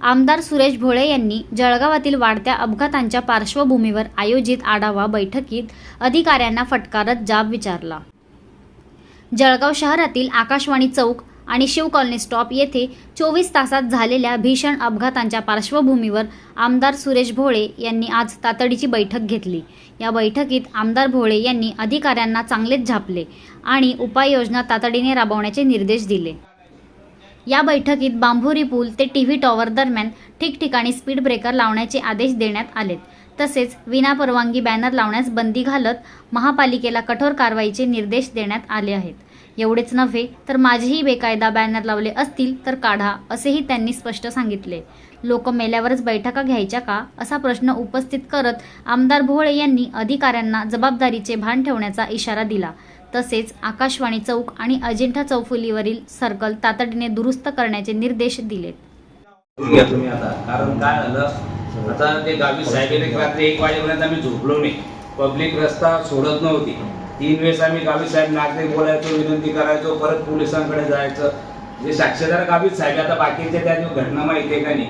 आमदार सुरेश भोळे यांनी जळगावातील वाढत्या अपघातांच्या पार्श्वभूमीवर आयोजित आढावा बैठकीत अधिकाऱ्यांना फटकारत जाब विचारला. जळगाव शहरातील आकाशवाणी चौक आणि शिव कॉलनी स्टॉप येथे चोवीस तासात झालेल्या भीषण अपघातांच्या पार्श्वभूमीवर आमदार सुरेश भोळे यांनी आज तातडीची बैठक घेतली. या बैठकीत आमदार भोळे यांनी अधिकाऱ्यांना चांगलेच झापले आणि उपाययोजना तातडीने राबवण्याचे निर्देश दिले. या बैठकीत बांभोरी पूल ते टी व्ही टॉवर दरम्यान ठिकठिकाणी स्पीड ब्रेकर लावण्याचे आदेश देण्यात आलेत. तसेच विनापरवानगी बॅनर लावण्यास बंदी घालत महापालिकेला कठोर कारवाईचे निर्देश देण्यात आले आहेत. एवढेच नव्हे तर माझेही बेकायदा बॅनर लावले असतील तर काढा असेही त्यांनी स्पष्ट सांगितले. लोक मेल्यावरच बैठका घ्यायच्या का असा प्रश्न उपस्थित करत आमदार भोळे यांनी अधिकाऱ्यांना जबाबदारीचे भान ठेवण्याचा इशारा दिला. तसेच आकाशवाणी चौक आणि अजिंठा चौफुलीवरील सर्कल तातडीने दुरुस्त करण्याचे निर्देश दिलेत. कारण काय झालं? आता ते गावी साहेब रात्री एक वाजेपर्यंत आम्ही झोपलो नाही. पब्लिक रस्ता सोडत नव्हती. तीन वेळेस आम्ही गावी साहेब नागरिक बोलायचो विनंती करायचो परत पोलिसांकडे जायचं. जे साक्षीदार गावी साहेब आता बाकीचे त्या दिवस घटना माहिती आहे का नाही?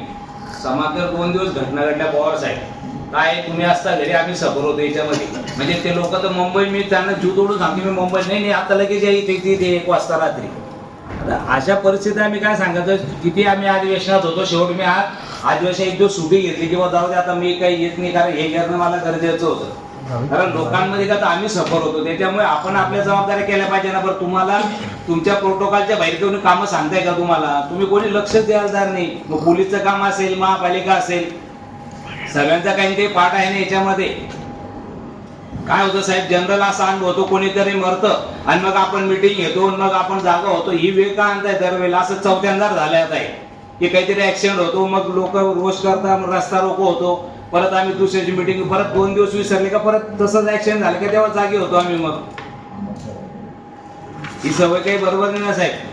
समांतर दोन दिवस घटना घडल्या पवार साहेब. काय तुम्ही असता घरी आम्ही सफर होतो याच्यामध्ये. म्हणजे ते लोक तर मुंबई मी त्यांना जीव तोडून सांगतो मी मुंबई नाही नाही आता लगेच या इथे तिथे एक वाजता रात्री. आता अशा परिस्थितीत आम्ही काय सांगायचं किती आम्ही अधिवेशनात होतो शेवट मी आज अधिवेशन एक दिवस सुटी घेतली किंवा जाऊ दे आता मी काही येत नाही कारण हे करणं मला गरजेचं होतं. कारण लोकांमध्ये का तर आम्ही सफर होतो त्याच्यामुळे आपण आपल्या जबाबदाऱ्या केल्या पाहिजे ना बरं तुम्हाला तुमच्या प्रोटोकॉलच्या बाहेर घेऊन कामं सांगताय का तुम्हाला? तुम्ही कोणी लक्ष द्यायला तयार नाही. मग पोलीसचं काम असेल महापालिका असेल सगळ्यांचा काही ते पाठ आहे ना याच्यामध्ये. काय होतं साहेब जनरल असा अनुभव होतो कोणीतरी मरतं आणि मग आपण मिटिंग घेतो आणि मग आपण जागा होतो. ही वेळ का आणताय दरवेळेला? असं चौथ्यांदा झालं आहे की काहीतरी ऍक्सिडेंट होतो मग लोक रोष करता मग रस्ता रोको होतो. परत आम्ही दुसऱ्याची मिटिंग परत दोन दिवस विसरले का परत तसंच ऍक्सिडेंट झालं का तेव्हा जागे होतो आम्ही मग. ही सवय काही बरोबर नाही ना साहेब.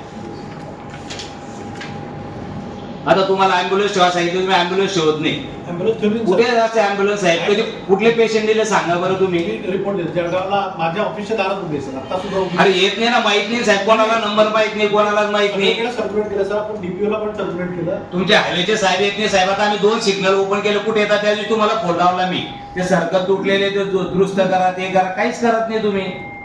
आता तुम्हाला अँब्युलन्स ठेवा सांगितलं तुम्ही अँब्युलन्स ठेवत नाही. ॲम्ब्युलन्स कुठे असते अँब्युलन्स साहेब कधी कुठले पेशंट दिले सांगा बरं तुम्ही. रिपोर्ट जळगावला माझ्या ऑफिसच्या दारात उभे सर. आता सुद्धा उभे अरे येत नाही ना माहीत नाही साहेब. कोणाला नंबर माहीत नाही कोणालाच माहीत नाही. सर्क्युलेट केलं सर. आपण DPO ला पण सर्क्युलेट केलं. तुमचे हायवेचे साहेब येत नाही साहेब. आता आम्ही दोन सिग्नल ओपन केले. कुठे येतात? त्या दिवशी तुम्हाला फोन लावला मी. ते सर्कल तुटलेले ते दुरुस्त करा ते करा. काहीच करत नाही तुम्ही. ॲम्ब्युलन्स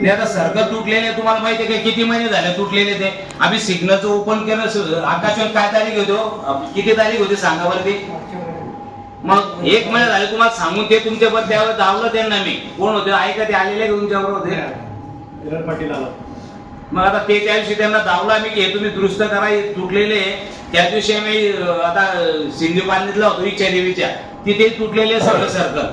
नाही आता सर्कल तुटलेले तुम्हाला माहिती आहे का किती महिने झाले तुटलेले ते? आम्ही सिग्नलचं ओपन केलं आकाशवर काय तारीख होतो अ, किती तारीख होती सांगा बरं ते? मग एक महिना झाले तुम्हाला सांगून ते तुमच्यावर त्यावर धावलं त्यांना मी. कोण होते? ऐका ते आलेले का तुमच्यावर होते? विराट पाटील आला. मग आता ते त्या दिवशी त्यांना दावला मी की हे तुम्ही दुरुस्त करा हे तुटलेले त्या दिवशी आम्ही अं, आता सिंधू पाणीतला होतो इच्छा देवीच्या तिथे तुटलेले सगळं सर्कल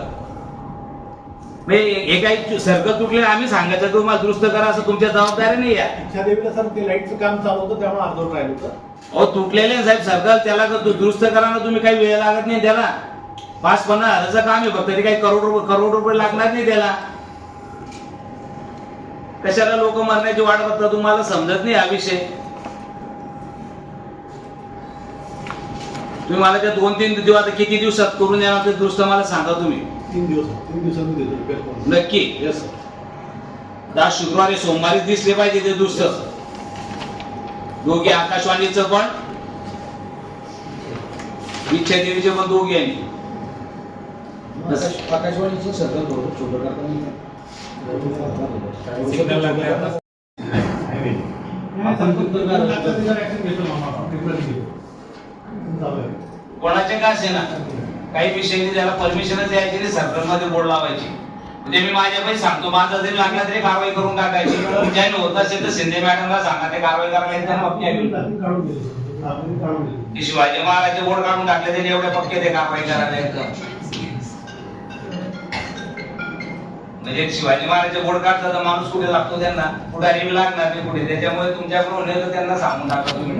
हे काही सर्कल तुटले आम्ही सांगायचं तुम्हाला दुरुस्त करा असं तुमच्या जबाबदारी नाही आहे. इच्छा देवीला सर ते लाईटचं काम चालू होतं त्यामुळे अर्धवट राहिलं होतं. अहो तुटलेले आहे साहेब सर्कल त्याला दु- दुरुस्त करा ना तुम्ही काही वेळ लागत नाही त्याला. पाच पन्नास हजाराचं काम आहे फक्त ते काही करोड रुपये करोड रुपये लागणार नाही त्याला. कशाला लोक मरण्याची वाट बघतात तुम्हाला समजत नाही हा विषय. तुम्ही मला त्या दोन तीन दिवस आता किती दिवसात करून देणार ते दुरुस्त मला सांगा तुम्ही. तीन दिवस तीन दिवसांनी देतो रिपेअर करून नक्की. येस सर आज शुक्रवारी सोमवारी दिसले पाहिजे ते दुरुस्त. दोघे आकाशवाणीचं पण. इच्छा देवीचे पण दोघे यांनी आकाश- आकाशवाणीचं सर्कल थोडं छोटं करताना सिग्नल. कोणाचे का असे ना? काही विषय त्याला परमिशनच द्यायची नाही सर्कलमध्ये बोर्ड लावायची. म्हणजे मी माझ्या पण सांगतो माझा जरी लागला तरी कारवाई करून टाकायची. तुमच्याने होत असेल तर शिंदे मॅडमला सांगा ते कारवाई करायला शिवाजी महाराज बोर्ड काढून टाकले तरी एवढे पक्के ते कारवाई करायला एकदम म्हणजे शिवाजी महाराजचे बोर्ड काढतात तर माणूस कुठे लागतो त्यांना? पुढारी लागणार नाही कुठे त्याच्यामुळे तुमच्याकडून तर त्यांना सांगून टाका तुम्ही.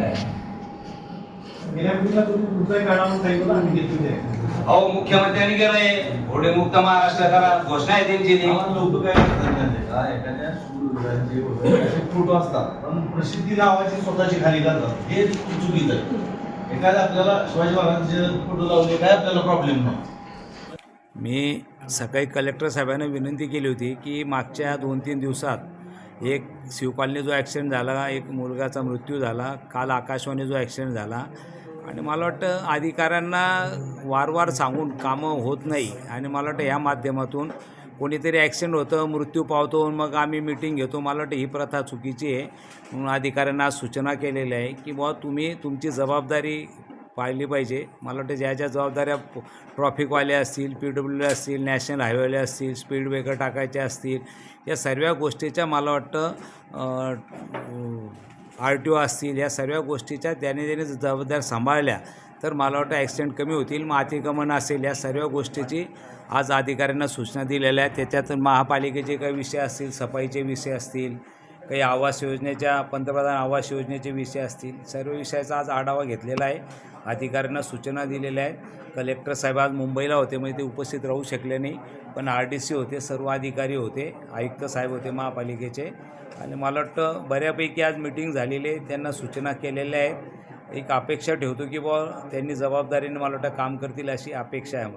अहो मुख्यमंत्र्यांनी केलंय. घोडेमुक्त महाराष्ट्र करा. घोषणा आहे त्यांची ती. फोटो असतात. पण प्रसिद्धी नावाची स्वतःची खाली करतात हे चुकीचं आहे. एखाद्या आपल्याला शिवाजी महाराजांचे फोटो लावले काय आपल्याला प्रॉब्लेम नाही. मी सकाळी कलेक्टर साहेबांना विनंती केली होती की मागच्या दोन तीन दिवसात एक शिवकॉलनी जो ॲक्सिडेंट झाला एक मुलगाचा मृत्यू झाला काल आकाशवाणी जो ॲक्सिडेंट झाला आणि मला वाटतं अधिकाऱ्यांना वारंवार सांगून कामं होत नाही. आणि मला वाटतं ह्या माध्यमातून कोणीतरी ॲक्सिडेंट होतं मृत्यू पावतो मग आम्ही मिटिंग घेतो. मला वाटतं ही प्रथा चुकीची आहे. म्हणून अधिकाऱ्यांना आज सूचना केलेल्या आहे की बुवा तुम्ही तुमची जबाबदारी पाळली पाहिजे. मला वाटतं ज्या ज्या जबाबदाऱ्या ट्रॉफिकवाले असतील पी डब्ल्यू असतील नॅशनल हायवेले असतील स्पीड ब्रेकर टाकायचे असतील या सर्व गोष्टीच्या मला वाटतं आर टी ओ असतील या सर्व गोष्टीच्या त्याने त्याने जबाबदार सांभाळल्या. तर मला वाटतं ॲक्सिडेंट कमी होतील मग अतिक्रमण असेल या सर्व गोष्टीची आज अधिकाऱ्यांना सूचना दिलेल्या आहेत. त्याच्यात महापालिकेचे काही विषय असतील सफाईचे विषय असतील काही आवास योजनेच्या पंतप्रधान आवास योजनेचे विषय असतील सर्व विषयाचा आज आढावा घेतलेला आहे. अधिकाऱ्यांना सूचना दिलेल्या आहेत. कलेक्टर साहेब आज मुंबईला होते म्हणजे ते उपस्थित राहू शकले नाही. पण आर डी सी होते सर्व अधिकारी होते आयुक्त साहेब होते महापालिकेचे. आणि मला वाटतं बऱ्यापैकी आज मिटिंग झालेली आहे त्यांना सूचना केलेल्या आहेत. एक अपेक्षा ठेवतो की बुवा त्यांनी जबाबदारीने मला वाटतं काम करतील अशी अपेक्षा आहे